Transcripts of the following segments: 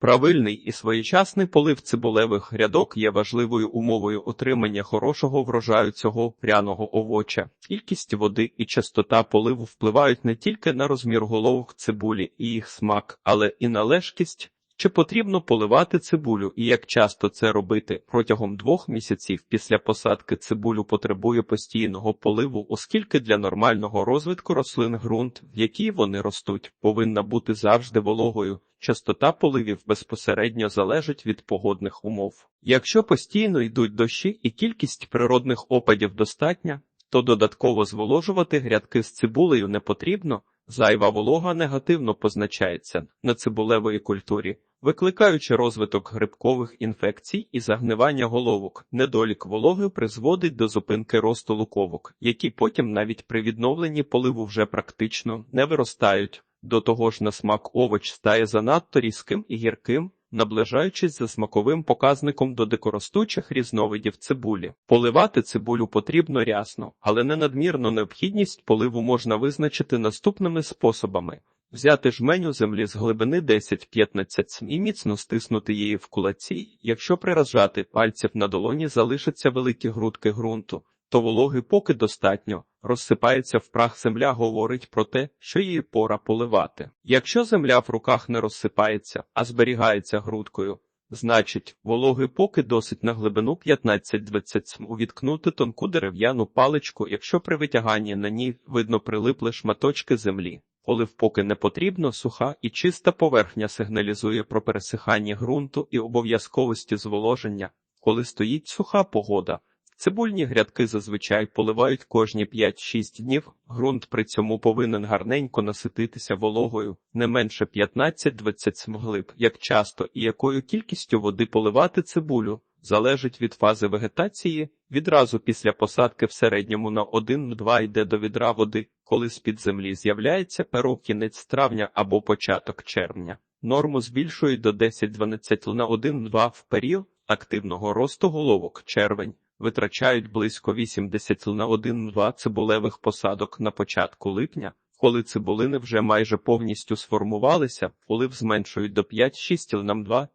Правильний і своєчасний полив цибулевих грядок є важливою умовою отримання хорошого врожаю цього пряного овоча. Кількість води і частота поливу впливають не тільки на розмір головок цибулі і їх смак, але і на лежкість. Чи потрібно поливати цибулю і як часто це робити? Протягом двох місяців після посадки цибулю потребує постійного поливу, оскільки для нормального розвитку рослин ґрунт, в який вони ростуть, повинна бути завжди вологою. Частота поливів безпосередньо залежить від погодних умов. Якщо постійно йдуть дощі і кількість природних опадів достатня, то додатково зволожувати грядки з цибулею не потрібно. Зайва волога негативно позначається на цибулевої культурі, викликаючи розвиток грибкових інфекцій і загнивання головок. Недолік вологи призводить до зупинки росту луковок, які потім навіть при відновленні поливу вже практично не виростають. До того ж на смак овоч стає занадто різким і гірким, наближаючись за смаковим показником до дикоростучих різновидів цибулі. Поливати цибулю потрібно рясно, але не надмірну необхідність поливу можна визначити наступними способами. Взяти жменю землі з глибини 10-15 см і міцно стиснути її в кулаці. Якщо приражати пальців на долоні залишаться великі грудки ґрунту, то вологи поки достатньо. Розсипається в прах земля говорить про те, що її пора поливати. Якщо земля в руках не розсипається, а зберігається грудкою, значить, вологи поки досить на глибину 15-20 см увіткнути тонку дерев'яну паличку, якщо при витяганні на ній видно прилипли шматочки землі. Полив поки не потрібно, суха і чиста поверхня сигналізує про пересихання ґрунту і обов'язковості зволоження, коли стоїть суха погода. Цибульні грядки зазвичай поливають кожні 5-6 днів, ґрунт при цьому повинен гарненько насититися вологою, не менше 15-20 см глиб. Як часто і якою кількістю води поливати цибулю, залежить від фази вегетації, відразу після посадки в середньому на 1-2 йде до відра води, коли з-під землі з'являється перо кінець травня або початок червня. Норму збільшують до 10-12 на 1-2 в період активного росту головок червень витрачають близько 80 на 1-2 цибулевих посадок на початку липня. Коли цибулини вже майже повністю сформувалися, полив зменшують до 5-6 на 2.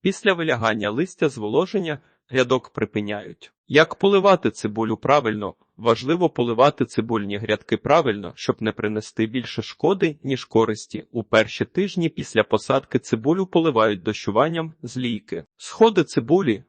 Після вилягання листя зволоження грядок припиняють. Як поливати цибулю правильно? Важливо поливати цибульні грядки правильно, щоб не принести більше шкоди, ніж користі. У перші тижні після посадки цибулю поливають дощуванням з лійки. Сходи цибулі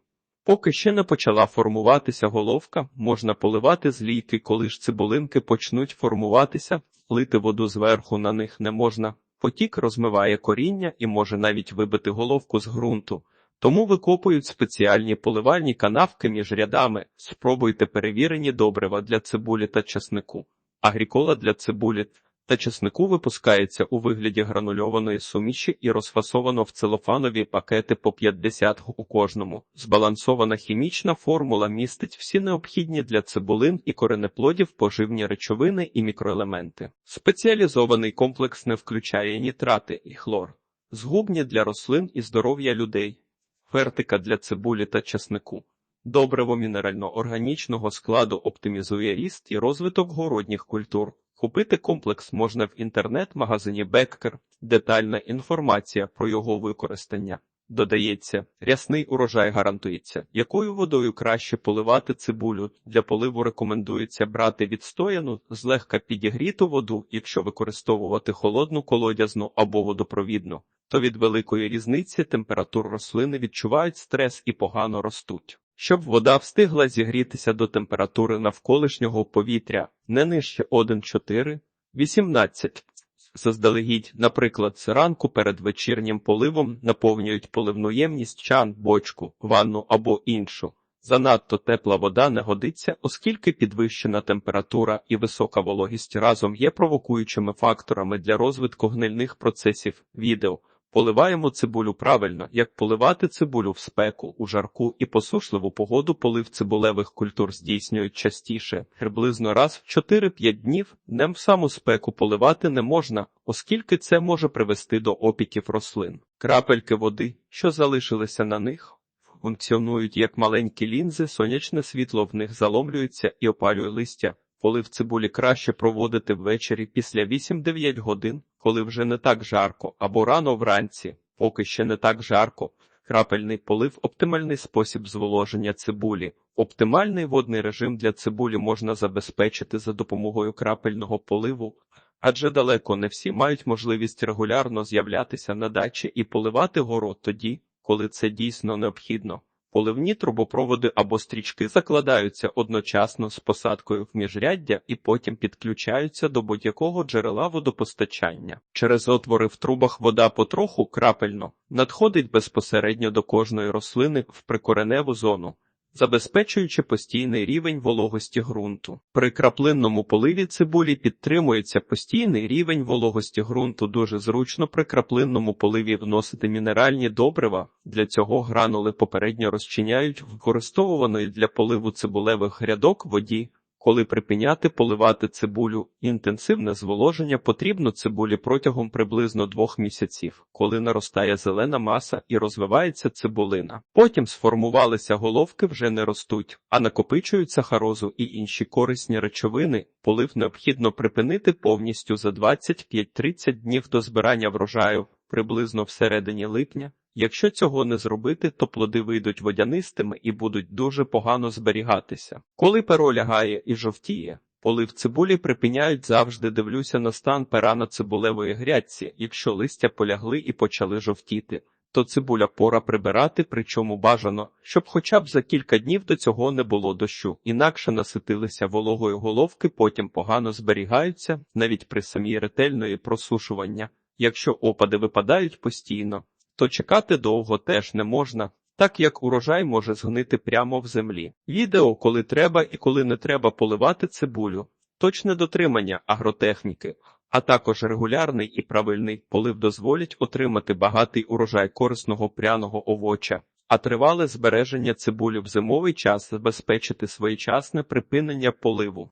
Поки ще не почала формуватися головка, можна поливати з лійки, коли ж цибулинки почнуть формуватися, лити воду зверху на них не можна. Потік розмиває коріння і може навіть вибити головку з ґрунту. Тому викопують спеціальні поливальні канавки між рядами. Спробуйте перевірені добрива для цибулі та часнику. Агрікола для цибулі та чеснику випускається у вигляді гранульованої суміші і розфасовано в целофанові пакети по 50 у кожному. Збалансована хімічна формула містить всі необхідні для цибулин і коренеплодів поживні речовини і мікроелементи. Спеціалізований комплекс не включає нітрати і хлор, згубні для рослин і здоров'я людей, фертика для цибулі та чеснику. Добриво мінерально-органічного складу оптимізує ріст і розвиток городніх культур. Купити комплекс можна в інтернет-магазині Беккер. Детальна інформація про його використання. Додається, рясний урожай гарантується, якою водою краще поливати цибулю. Для поливу рекомендується брати відстояну, злегка підігріту воду, якщо використовувати холодну колодязну або водопровідну, то від великої різниці температур рослини відчувають стрес і погано ростуть. Щоб вода встигла зігрітися до температури навколишнього повітря не нижче 1,4-18. Заздалегідь, наприклад, зранку перед вечірнім поливом наповнюють поливну ємність чан, бочку, ванну або іншу. Занадто тепла вода не годиться, оскільки підвищена температура і висока вологість разом є провокуючими факторами для розвитку гнильних процесів відео. Поливаємо цибулю правильно, як поливати цибулю в спеку, у жарку і посушливу погоду полив цибулевих культур здійснюють частіше, приблизно раз в 4-5 днів днем в саму спеку поливати не можна, оскільки це може привести до опіків рослин. Крапельки води, що залишилися на них, функціонують як маленькі лінзи, сонячне світло в них заломлюється і опалює листя. Полив цибулі краще проводити ввечері після 8-9 годин, коли вже не так жарко, або рано вранці. поки ще не так жарко. Крапельний полив оптимальний спосіб зволоження цибулі. Оптимальний водний режим для цибулі можна забезпечити за допомогою крапельного поливу, адже далеко не всі мають можливість регулярно з'являтися на дачі і поливати город тоді, коли це дійсно необхідно. Поливні трубопроводи або стрічки закладаються одночасно з посадкою в міжряддя і потім підключаються до будь-якого джерела водопостачання. Через отвори в трубах вода потроху крапельно надходить безпосередньо до кожної рослини в прикореневу зону, забезпечуючи постійний рівень вологості ґрунту. При краплинному поливі цибулі підтримується постійний рівень вологості ґрунту. Дуже зручно при краплинному поливі вносити мінеральні добрива. Для цього гранули попередньо розчиняють використовуваної для поливу цибулевих грядок воді. Коли припиняти поливати цибулю, інтенсивне зволоження потрібно цибулі протягом приблизно двох місяців, коли наростає зелена маса і розвивається цибулина. Потім сформувалися головки вже не ростуть, а накопичуються харозу і інші корисні речовини. Полив необхідно припинити повністю за 25-30 днів до збирання врожаю, приблизно всередині липня. Якщо цього не зробити, то плоди вийдуть водянистими і будуть дуже погано зберігатися. Коли перо лягає і жовтіє, полив цибулі припиняють завжди дивлюся на стан пера на цибулевої грядці. Якщо листя полягли і почали жовтіти, то цибуля пора прибирати, причому бажано, щоб хоча б за кілька днів до цього не було дощу, інакше наситилися вологою головки, потім погано зберігаються, навіть при самій ретельної просушування. Якщо опади випадають постійно, то чекати довго теж не можна, так як урожай може згнити прямо в землі. Відео, коли треба і коли не треба поливати цибулю, точне дотримання агротехніки, а також регулярний і правильний полив дозволять отримати багатий урожай корисного пряного овоча. А тривале збереження цибулі в зимовий час забезпечити своєчасне припинення поливу.